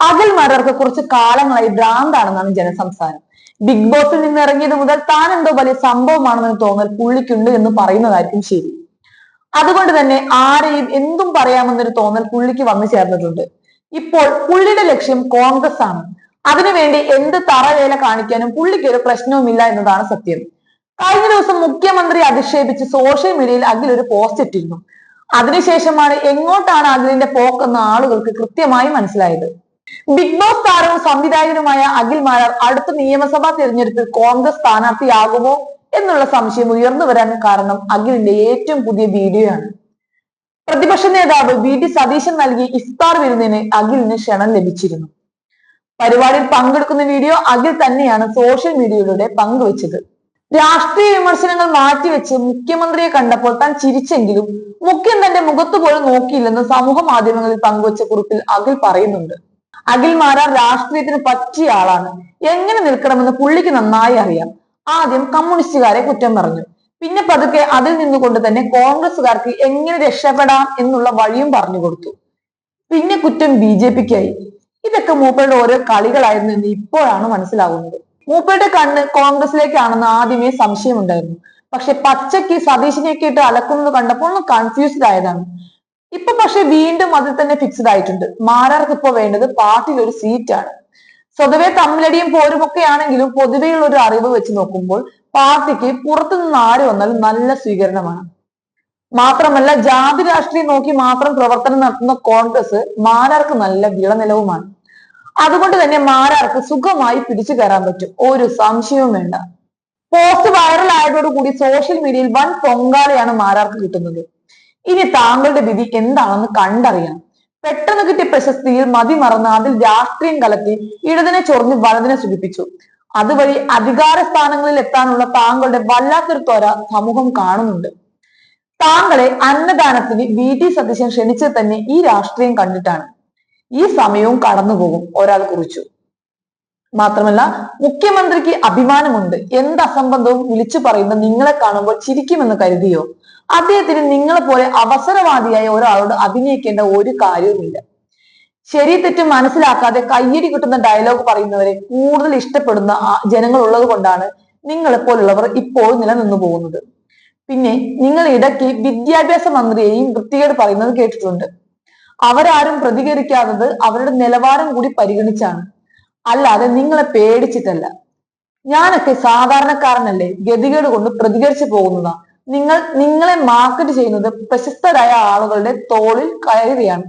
അഖിൽമാരർക്ക് കുറച്ച് കാലങ്ങളായി ഭ്രാന്താണെന്നാണ് ജനസംസാരം. ബിഗ് ബോസിൽ നിന്ന് ഇറങ്ങിയത് മുതൽ താൻ എന്തോ വലിയ സംഭവമാണെന്ന് തോന്നൽ പുള്ളിക്കുണ്ട് എന്ന് പറയുന്നതായിരിക്കും ശരി. അതുകൊണ്ട് തന്നെ ആരെയും എന്തും പറയാമെന്നൊരു തോന്നൽ പുള്ളിക്ക് വന്നു ചേർന്നിട്ടുണ്ട്. ഇപ്പോൾ പുള്ളിയുടെ ലക്ഷ്യം കോൺഗ്രസ് ആണ്. അതിനുവേണ്ടി എന്ത് തറവേല കാണിക്കാനും പുള്ളിക്ക് ഒരു പ്രശ്നവുമില്ല എന്നതാണ് സത്യം. കഴിഞ്ഞ ദിവസം മുഖ്യമന്ത്രി അധിക്ഷേപിച്ച് സോഷ്യൽ മീഡിയയിൽ അഖിൽ ഒരു പോസ്റ്റ് ഇട്ടിരുന്നു. അതിനുശേഷമാണ് എങ്ങോട്ടാണ് അഖിലിന്റെ പോക്കെന്ന് ആളുകൾക്ക് കൃത്യമായി മനസ്സിലായത്. ബിഗ് ബോസ് താരവും സംവിധായകനുമായ അഖിൽ മാരാർ അടുത്ത നിയമസഭാ തെരഞ്ഞെടുപ്പിൽ കോൺഗ്രസ് സ്ഥാനാർത്ഥിയാകുമോ എന്നുള്ള സംശയം ഉയർന്നു വരാൻ കാരണം അഖിലിന്റെ ഏറ്റവും പുതിയ വീഡിയോയാണ് പ്രതിപക്ഷ നേതാവ് വി ഡി സതീശൻ നൽകി ഇഫ്താർ വിരുന്നിന് അഖിലിന് ക്ഷണം ലഭിച്ചിരുന്നു. പരിപാടിയിൽ പങ്കെടുക്കുന്ന വീഡിയോ അഖിൽ തന്നെയാണ് സോഷ്യൽ മീഡിയയിലൂടെ പങ്കുവച്ചത്. രാഷ്ട്രീയ വിമർശനങ്ങൾ മാറ്റിവെച്ച് മുഖ്യമന്ത്രിയെ കണ്ടപ്പോൾ താൻ ചിരിച്ചെങ്കിലും മുഖ്യം തന്റെ മുഖത്ത് പോലും നോക്കിയില്ലെന്ന് സമൂഹ മാധ്യമങ്ങളിൽ പങ്കുവച്ച കുറിപ്പിൽ അഖിൽ പറയുന്നുണ്ട്. അഖിൽ മാരാർ രാഷ്ട്രീയത്തിന് പറ്റിയ ആളാണ്. എങ്ങനെ നിൽക്കണമെന്ന് പുള്ളിക്ക് നന്നായി അറിയാം. ആദ്യം കമ്മ്യൂണിസ്റ്റുകാരെ കുറ്റം പറഞ്ഞു. പിന്നെ പതുക്കെ അതിൽ നിന്നുകൊണ്ട് തന്നെ കോൺഗ്രസ്സുകാർക്ക് എങ്ങനെ രക്ഷപ്പെടാം എന്നുള്ള വഴിയും പറഞ്ഞു കൊടുത്തു. പിന്നെ കുറ്റം ബി ജെ പിക്കായി. ഇതൊക്കെ മൂപ്പരുടെ ഓരോ കളികളായിരുന്നു എന്ന് ഇപ്പോഴാണ് മനസ്സിലാകുന്നത് മൂപ്പയുടെ കണ്ണ് കോൺഗ്രസിലേക്കാണെന്ന് ആദ്യമേ സംശയമുണ്ടായിരുന്നു. പക്ഷെ പച്ചയ്ക്ക് സതീശിനെയൊക്കെ ഇട്ട് അലക്കുന്നത് കണ്ടപ്പോൾ ഒന്ന് കൺഫ്യൂസ്ഡ് ആയതാണ്. ഇപ്പൊ പക്ഷെ വീണ്ടും അതിൽ തന്നെ ഫിക്സ്ഡ് ആയിട്ടുണ്ട്. മാരാർക്ക് ഇപ്പൊ വേണ്ടത് പാർട്ടിയിൽ ഒരു സീറ്റാണ് സ്വതവേ തമ്മിലടിയും പോരുമൊക്കെ ആണെങ്കിലും പൊതുവെയുള്ള ഒരു അറിവ് വെച്ച് നോക്കുമ്പോൾ പാർട്ടിക്ക് പുറത്തു നിന്ന് ആര് വന്നാലും നല്ല സ്വീകരണമാണ്. മാത്രമല്ല ജാതി രാഷ്ട്രീയം നോക്കി മാത്രം പ്രവർത്തനം നടത്തുന്ന കോൺഗ്രസ് മാരാർക്ക് നല്ല വിളനിലവുമാണ്. അതുകൊണ്ട് തന്നെ മാരാർക്ക് സുഖമായി പിടിച്ചു കയറാൻ പറ്റും. ഒരു സംശയവും വേണ്ട. പോസ്റ്റ് വൈറൽ ആയതോടുകൂടി സോഷ്യൽ മീഡിയയിൽ വൻ പൊങ്കാളിയാണ് മാരാർക്ക് കിട്ടുന്നത്. ഇനി താങ്കളുടെ വിധി എന്താണെന്ന് കണ്ടറിയണം. പെട്ടെന്ന് കിട്ടിയ പ്രശസ്തിയിൽ മതി മറന്ന് അതിൽ രാഷ്ട്രീയം കലർത്തി ഇടതിനെ ചൊറിഞ്ഞ് വലതിനെ സുഖിപ്പിച്ചു. അതുവഴി അധികാര സ്ഥാനങ്ങളിൽ എത്താനുള്ള താങ്കളുടെ വല്ലാത്തൊരു ത്വര സമൂഹം കാണുന്നുണ്ട്. താങ്കളെ അന്നദാനത്തിന് വി ടി സതീശൻ ക്ഷണിച്ചത് തന്നെ ഈ രാഷ്ട്രീയം കണ്ടിട്ടാണ്. ഈ സമയവും കടന്നുപോകും ഒരാൾ കുറിച്ചു. മാത്രമല്ല മുഖ്യമന്ത്രിക്ക് അഭിമാനമുണ്ട്. എന്ത് അസംബന്ധവും വിളിച്ചു പറയുന്ന നിങ്ങളെ കാണുമ്പോൾ ചിരിക്കുമെന്ന് കരുതിയോ? അദ്ദേഹത്തിന് നിങ്ങളെ പോലെ അവസരവാദിയായ ഒരാളോട് അഭിനയിക്കേണ്ട ഒരു കാര്യവുമില്ല. ശരി തെറ്റ് മനസ്സിലാക്കാതെ കയ്യടി കിട്ടുന്ന ഡയലോഗ് പറയുന്നവരെ കൂടുതൽ ഇഷ്ടപ്പെടുന്ന ജനങ്ങൾ ഉള്ളത് കൊണ്ടാണ് നിങ്ങളെ പോലുള്ളവർ ഇപ്പോൾ നിലനിന്നു പോകുന്നത്. പിന്നെ നിങ്ങൾ ഇടയ്ക്ക് വിദ്യാഭ്യാസ മന്ത്രിയെയും വൃത്തികേട് പറയുന്നത് കേട്ടിട്ടുണ്ട്. അവരാരും പ്രതികരിക്കാത്തത് അവരുടെ നിലവാരം കൂടി പരിഗണിച്ചാണ്. അല്ലാതെ നിങ്ങളെ പേടിച്ചിട്ടല്ല. ഞാനൊക്കെ സാധാരണക്കാരനല്ലേ ഗതികേട് കൊണ്ട് പ്രതികരിച്ചു പോകുന്നതാ. നിങ്ങൾ നിങ്ങളെ മാർക്കറ്റ് ചെയ്യുന്നത് പ്രശസ്തരായ ആളുകളുടെ തോളിൽ കയറിയാണ്